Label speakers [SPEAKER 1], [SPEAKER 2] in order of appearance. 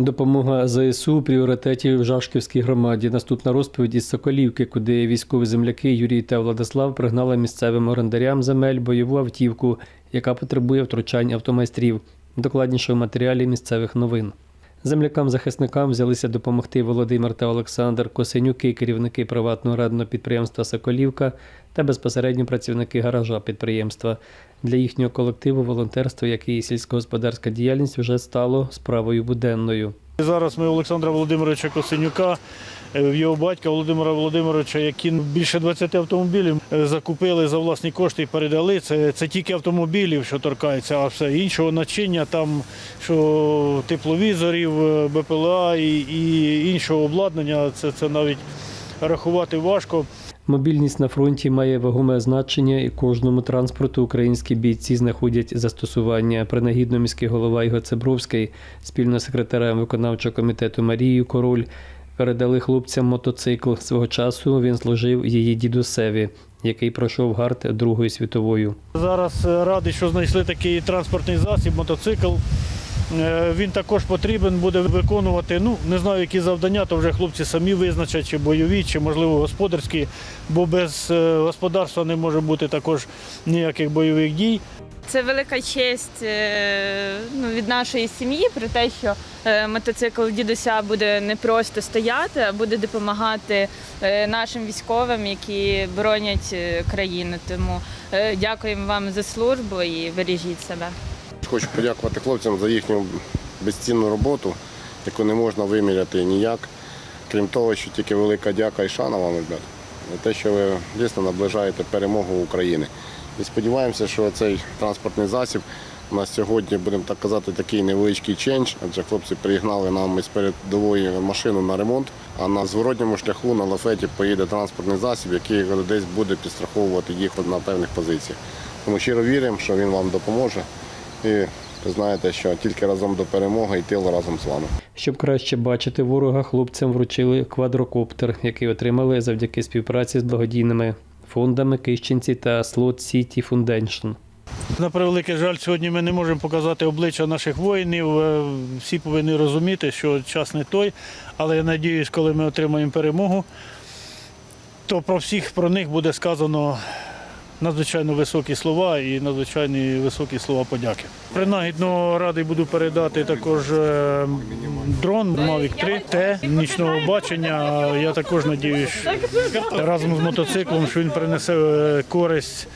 [SPEAKER 1] Допомога ЗСУ у пріоритеті в Жашківській громаді. Наступна розповідь із Соколівки, куди військові земляки Юрій та Владислав пригнали місцевим орендарям земель бойову автівку, яка потребує втручань автомайстрів. Докладніше в матеріалі місцевих новин. Землякам-захисникам взялися допомогти Володимир та Олександр Косенюки, керівники приватного радного підприємства Соколівка та безпосередньо працівники гаража підприємства. Для їхнього колективу волонтерство, як і сільськогосподарська діяльність, вже стало справою буденною.
[SPEAKER 2] Зараз ми Олександра Володимировича Косенюка, в його батька Володимира Володимировича, які більше 20 автомобілів е, закупили за власні кошти і передали. Це, це тільки автомобілів, що торкається, а все іншого начиння, там що тепловізорів, е, БПЛА і, і іншого обладнання, це, це навіть рахувати важко.
[SPEAKER 1] Мобільність на фронті має вагоме значення, і кожному транспорту українські бійці знаходять застосування. Принагідно міський голова Ігор Цебровський спільно з секретарем виконавчого комітету Марією Король передали хлопцям мотоцикл. Свого часу він служив її дідусеві, який пройшов гард Другої світової.
[SPEAKER 2] Зараз е, радий, що знайшли такий транспортний засіб, мотоцикл. Е, Він також потрібен буде виконувати. Ну не знаю, які завдання, то вже хлопці самі визначать, чи бойові, чи можливо господарські, бо без е, господарства не може бути також ніяких бойових дій.
[SPEAKER 3] Це велика честь е, ну, від нашої сім'ї про те, що мотоцикл дідуся буде не просто стояти, а буде допомагати нашим військовим, які боронять країну. Тому дякуємо вам за службу і бережіть себе.
[SPEAKER 4] Хочу подякувати хлопцям за їхню безцінну роботу, яку не можна виміряти ніяк. Крім того, що тільки велика дяка і шана вам, ребят, за те, що ви дійсно наближаєте перемогу України. І сподіваємося, що цей транспортний засіб у нас сьогодні, будемо так казати, такий невеличкий чендж, адже хлопці приігнали нам із передової машину на ремонт, а на зворотньому шляху на лафеті поїде транспортний засіб, який десь буде підстраховувати їх на певних позиціях. Тому щиро віримо, що він вам допоможе. І ви знаєте, що тільки разом до перемоги і тил разом з вами.
[SPEAKER 1] Щоб краще бачити ворога, хлопцям вручили квадрокоптер, який отримали завдяки співпраці з благодійними фондами Кищенці та Slot City Foundation.
[SPEAKER 2] На превеликий жаль, сьогодні ми не можемо показати обличчя наших воїнів. Е, Всі повинні розуміти, що час не той. Але я сподіваюся, коли ми отримаємо перемогу, то про всіх про них буде сказано надзвичайно високі слова і надзвичайно високі слова подяки. Принагідно радий буду передати також е, дрон Mavic 3 Т нічного бачення. Я також сподіваюся, разом з мотоциклом, що він принесе е, користь